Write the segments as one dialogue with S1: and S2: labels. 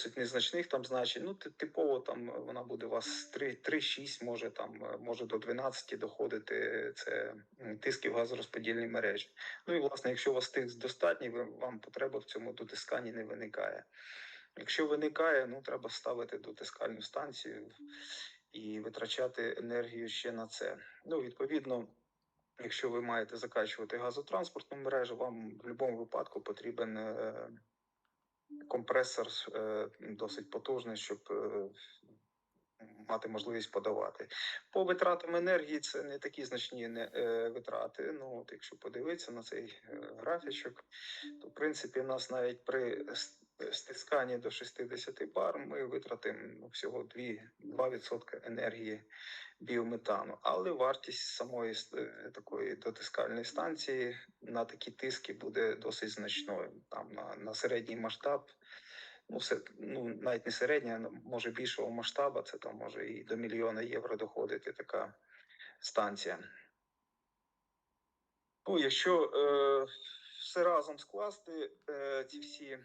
S1: досить незначних там значень. Ну, типово там вона буде у вас 3, 3-6, може там е, може до 12 доходити. Це м, тиски в газорозподільній мережі. Ну і власне, якщо у вас тиск достатній, вам потреба в цьому дотисканні не виникає. Якщо виникає, ну треба ставити дотискальну станцію і витрачати енергію ще на це. Ну, відповідно, якщо ви маєте закачувати газотранспортну мережу, вам в будь-якому випадку потрібен е, компресор е, досить потужний, щоб е, мати можливість подавати. По витратам енергії це не такі значні е, витрати. Ну, от якщо подивитися на цей графічок, то в принципі у нас навіть при стисканні до 60 бар ми витратимо ну, всього 2, 2% енергії біометану. Але вартість самої е, такої дотискальної станції на такі тиски буде досить значною. Там на, на середній масштаб. Ну, все, ну, навіть не середня, може більшого масштабу, це там може і до мільйона євро доходити така станція. Ну, якщо е, все разом скласти, е, ці всі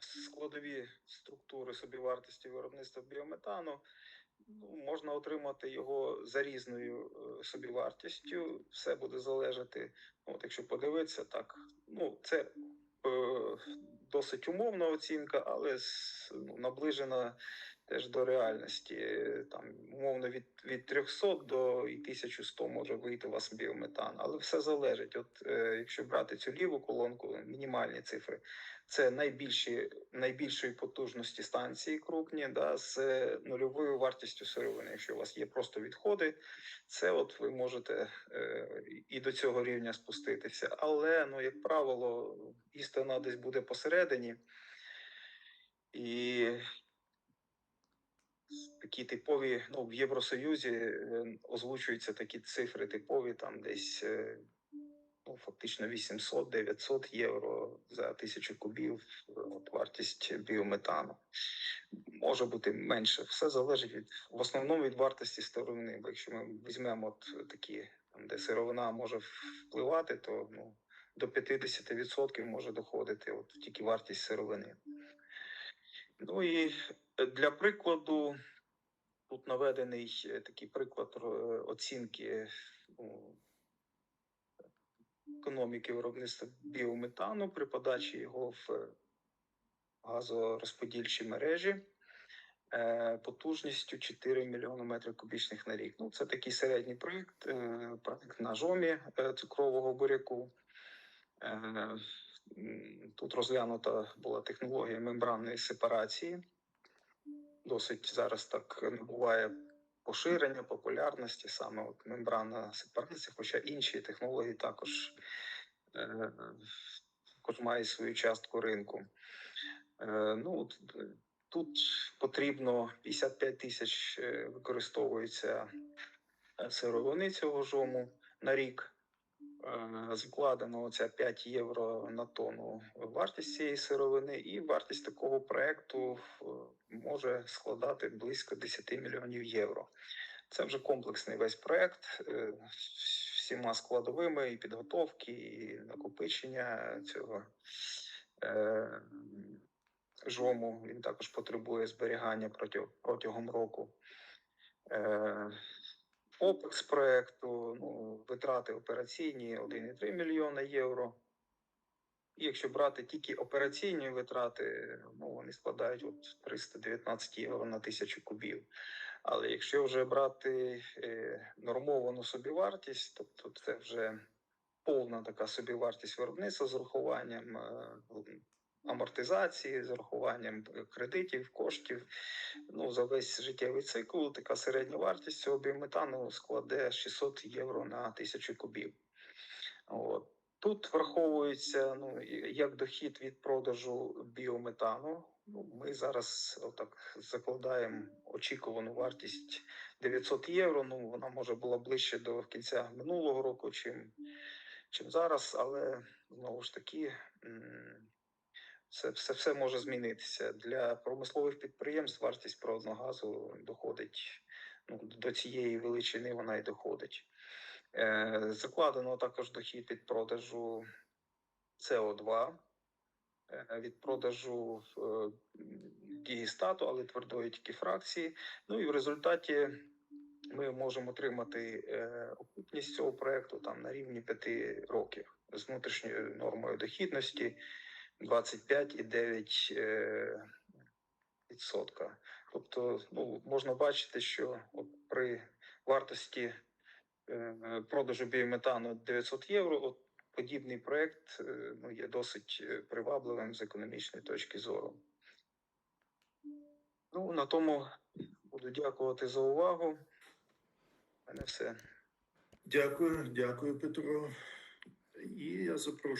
S1: складові структури собівартості виробництва біометану, ну, можна отримати його за різною е, собівартістю. Все буде залежати. ну, От якщо подивитися, так, ну це е, досить умовна оцінка, але ну, наближена теж до реальності. Там умовно від, від 300 до і 1100 може вийти у вас біометан. Але все залежить. От е, якщо брати цю ліву колонку, мінімальні цифри, це найбільші найбільшої потужності станції крупні, да, з нульовою вартістю сировини. Якщо у вас є просто відходи, це от ви можете е, і до цього рівня спуститися. Але, ну, як правило, істина десь буде посередині. І такі типові, ну, в Євросоюзі е, озвучуються такі цифри типові, там десь е, ну, фактично 800-900 євро за тисячу кубів е, от, вартість біометану. Може бути менше. Все залежить від в основному від вартості сировини. Бо якщо ми візьмемо от такі, там, де сировина може впливати, то ну, до 50% може доходити от тільки вартість сировини. Ну і для прикладу, тут наведений е, такий приклад е, оцінки ну, економіки виробництва біометану при подачі його в е, газорозподільчі мережі е, потужністю 4 мільйони метрів кубічних на рік. Ну, це такий середній проєкт, е, проєкт на жомі е, цукрового буряку. Тут розглянута була технологія мембранної сепарації. Досить зараз так набуває поширення, популярності, саме от мембранна сепарація, хоча інші технології також, е, також мають свою частку ринку. Е, ну, от, е, тут потрібно 55 тисяч використовується сировини цього жому на рік. Е, Закладено оця 5 євро на тонну вартість цієї сировини, і вартість такого проекту е, може складати близько 10 мільйонів євро. Це вже комплексний весь проект е, всіма складовими і підготовки, і накопичення цього жому. Він також потребує зберігання протягом року. Опекс проекту, ну, витрати операційні 1,3 мільйона євро. І якщо брати тільки операційні витрати, ну вони складають от 319 євро на тисячу кубів. Але якщо вже брати е, нормовану собівартість, тобто це вже повна така собівартість виробництва з урахуванням е, амортизації, з урахуванням е, кредитів, коштів, ну за весь життєвий цикл, така середня вартість цього біометану складе 600 євро на тисячу кубів. От. Тут враховується ну, як дохід від продажу біометану. Ну, ми зараз отак закладаємо очікувану вартість 900 євро. Ну, вона може була ближче до кінця минулого року, чим, чим зараз, але знову ж таки. Це все, все може змінитися. Для промислових підприємств вартість природного газу доходить ну, до цієї величини, вона і доходить. Е, закладено також дохід від продажу СО2. е, від продажу е, дігістату, але твердої тільки фракції. Ну і в результаті ми можемо отримати е, окупність цього проекту там на рівні 5 років з внутрішньою нормою дохідності 25,9 е, відсотка. Тобто, ну можна бачити, що от при вартості е, продажу біометану 900 євро, от подібний проект е, ну, є досить привабливим з економічної точки зору. Ну, на тому буду дякувати за увагу. У мене все.
S2: Дякую, дякую, Петро. І я запрошую.